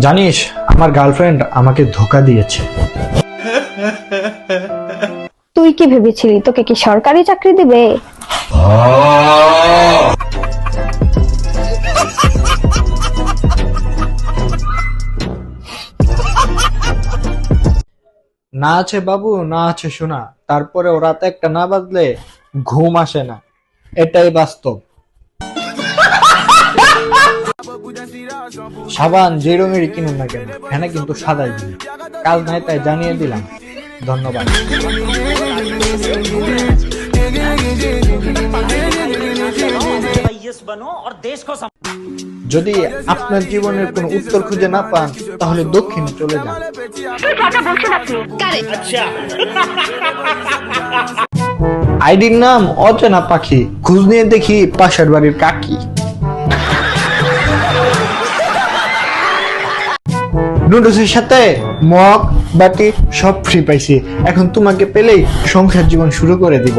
জানিস আমার গার্লফ্রেন্ড আমাকে ধোকা দিয়েছে। তুই কি ভেবেছিলি? তোকে কি সরকারি চাকরি দিবে? না আছে বাবু না আছে শোনা তারপরে ও রাতে একটা না বাজলে ঘুম আসে না। এটাই বাস্তব। সাবান যে রঙেরই কিনুন না কেন হ্যাঁ কিন্তু সাদাই দিন। কাল নাই তাই জানিয়ে দিলাম। ধন্যবাদ। যদি আপনার জীবনের কোনো উত্তর খুঁজে না পান, তাহলে দক্ষিণে চলে যান। আইডির নাম অচেনা পাখি। খুঁজ নিয়ে দেখি পাশের বাড়ির কাকি। নুডলসের সাথে মগ, বাটি, সব ফ্রি পাইছি। এখন তোমাকে পেলেই সংসার জীবন শুরু করে দিব।